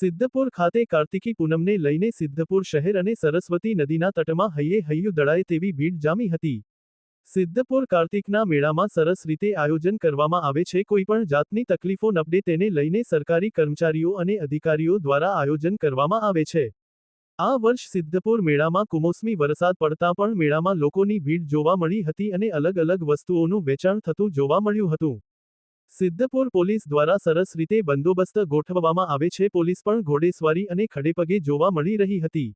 સિદ્ધપુર ખાતે કાર્તિકી પૂનમને લઈને સિદ્ધપુર શહેર અને સરસ્વતી નદીના તટમાં હૈયે હૈયું દળાય તેવી ભીડ જામી હતી. સિદ્ધપુર કાર્તિકના મેળામાં સરસ રીતે આયોજન કરવામાં આવે છે. કોઈપણ જાતની તકલીફો નબળે તેને લઈને સરકારી કર્મચારીઓ અને અધિકારીઓ દ્વારા આયોજન કરવામાં આવે છે. આ વર્ષ સિદ્ધપુર મેળામાં કુમોસમી વરસાદ પડતા પણ મેળામાં લોકોની ભીડ જોવા મળી હતી અને અલગ અલગ વસ્તુઓનું વેચાણ થતું જોવા મળ્યું હતું. સિદ્ધપુર પોલીસ દ્વારા સરસ રીતે બંદોબસ્ત ગોઠવવામાં આવે છે. પોલીસ પણ ઘોડેસવારી અને ખડેપગે જોવા મળી રહી હતી.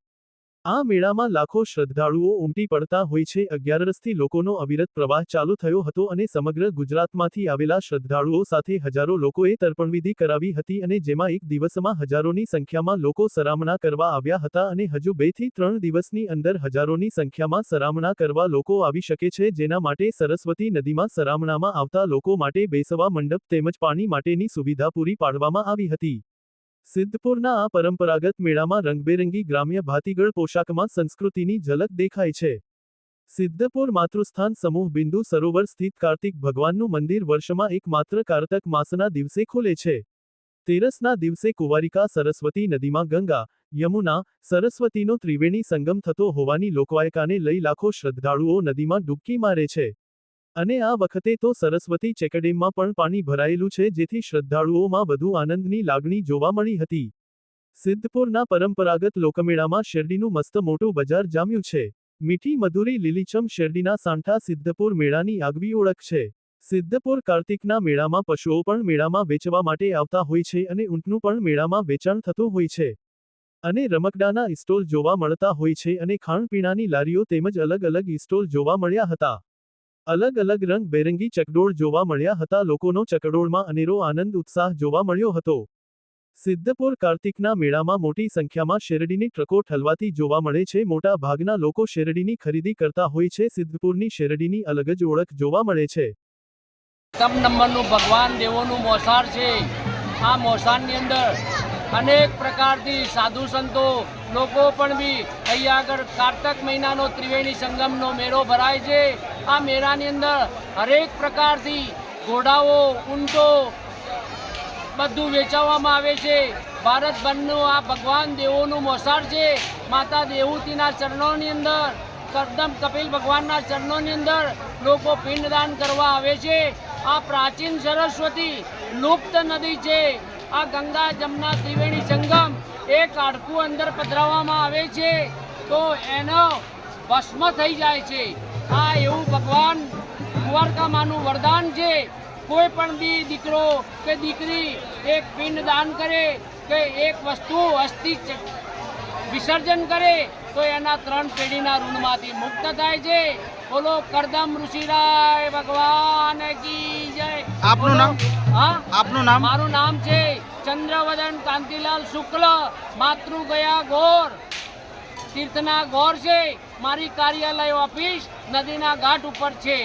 આ મેળામાં લાખો શ્રદ્ધાળુઓ ઉમટી પડતા હોય છે. અગિયારસથી લોકોનો અવિરત પ્રવાહ ચાલુ થયો હતો અને સમગ્ર ગુજરાતમાંથી આવેલા શ્રદ્ધાળુઓ સાથે હજારો લોકોએ તર્પણવિધિ કરાવી હતી અને જેમાં એક દિવસમાં હજારોની સંખ્યામાં લોકો સરામણા કરવા આવ્યા હતા અને હજુ બેથી ત્રણ દિવસની અંદર હજારોની સંખ્યામાં સરામણા કરવા લોકો આવી શકે છે, જેના માટે સરસ્વતી નદીમાં સરામણામાં આવતા લોકો માટે બેસવા મંડપ તેમજ પાણી માટેની સુવિધા પૂરી પાડવામાં આવી હતી. સિદ્ધપુરના આ પરંપરાગત મેળામાં રંગબેરંગી ગ્રામ્ય ભાતીગળ પોશાકમાં સંસ્કૃતિની ઝલક દેખાય છે. સિદ્ધપુર માતૃસ્થાન સમૂહ બિંદુ સરોવર સ્થિત કાર્તિક ભગવાનનું મંદિર વર્ષમાં એક માત્ર કારતક માસના દિવસે ખુલે છે. તેરસના દિવસે કુંવારિકા સરસ્વતી નદીમાં ગંગા, યમુના, સરસ્વતીનો ત્રિવેણી સંગમ થતો હોવાની લોકવાયકાને લઈ લાખો શ્રદ્ધાળુઓ નદીમાં ડૂબકી મારે છે. અને આ વખતે તો સરસ્વતી ચેકડેમમાં પણ પાણી ભરાયેલું છે, જેથી શ્રદ્ધાળુઓમાં વધુ આનંદની લાગણી જોવા મળી હતી. સિદ્ધપુરના પરંપરાગત લોકમેળામાં શેરડીનું મસ્ત મોટું બજાર જામ્યું છે. મીઠી મધુરી લીલીછમ શેરડીના સાંઠા સિદ્ધપુર મેળાની આગવી ઓળખ છે. સિદ્ધપુર કાર્તિકના મેળામાં પશુઓ પણ મેળામાં વેચવા માટે આવતા હોય છે અને ઊંટનું પણ મેળામાં વેચાણ થતું હોય છે. અને રમકડાના ઇસ્ટોલ જોવા મળતા હોય છે અને ખાણપીણાની લારીઓ તેમજ અલગ અલગ ઇસ્ટોલ જોવા મળ્યા હતા. અલગ અલગ રંગ બેરંગી ચકડોળ જોવા મળ્યા હતા. લોકોનો ચકડોળમાં અનેરો આનંદ, ઉત્સાહ જોવા મળ્યો હતો. સિદ્ધપુર કાર્તિકના મેળામાં મોટી સંખ્યામાં શેરડીની ટ્રકો ઠલવાતી જોવા મળે છે. મોટા ભાગના લોકો શેરડીની ખરીદી કરતા હોય છે. સિદ્ધપુરની શેરડીની અલગ જ ઓળખ જોવા મળે છે. પ્રથમ નંબરનું ભગવાન દેવોનું મોસાળ છે. આ મોસાળની અંદર અનેક પ્રકારથી સાધુ સંતો લોકો પણ બી અહીંયા આગળ કારતક મહિનાનો ત્રિવેણી સંગમનો મેળો ભરાય છે. આ મેળાની અંદર હરેક પ્રકારથી ઘોડાઓ, ઊંટો બધું વેચાવવામાં આવે છે. ભારતભરનું આ ભગવાન દેવોનું મોસાળ છે. માતા દેવૂતીના ચરણોની અંદર, કરદમ કપિલ ભગવાનના ચરણોની અંદર લોકો પિંડદાન કરવા આવે છે. આ પ્રાચીન સરસ્વતી લુપ્ત નદી છે. આ ગંગા જમના ત્રિવેણી સંગમ એક કાઢકું અંદર પધરાવવામાં આવે છે, તો એનો ભસ્મ થઈ જાય છે. આ એવું ભગવાન કુંવારકામાનું વરદાન છે. કોઈ પણ બી દીકરો કે દીકરી એક પિંડ દાન કરે કે એક વસ્તુ હસ્તી વિસર્જન કરે તો એના ત્રણ પેઢીના ઋણમાંથી મુક્ત થાય છે. બોલો કરદમ ઋષિરાય ભગવાન કી જય. આપનું નામ? હા? આપનું નામ? મારું નામ છે ચંદ્રવદન કાંતિલાલ શુક્લ માતૃ ગયા ગોર. તીર્થના ગોર છે મારી કાર્યાલય ઓફિસ નદીના ઘાટ ઉપર છે.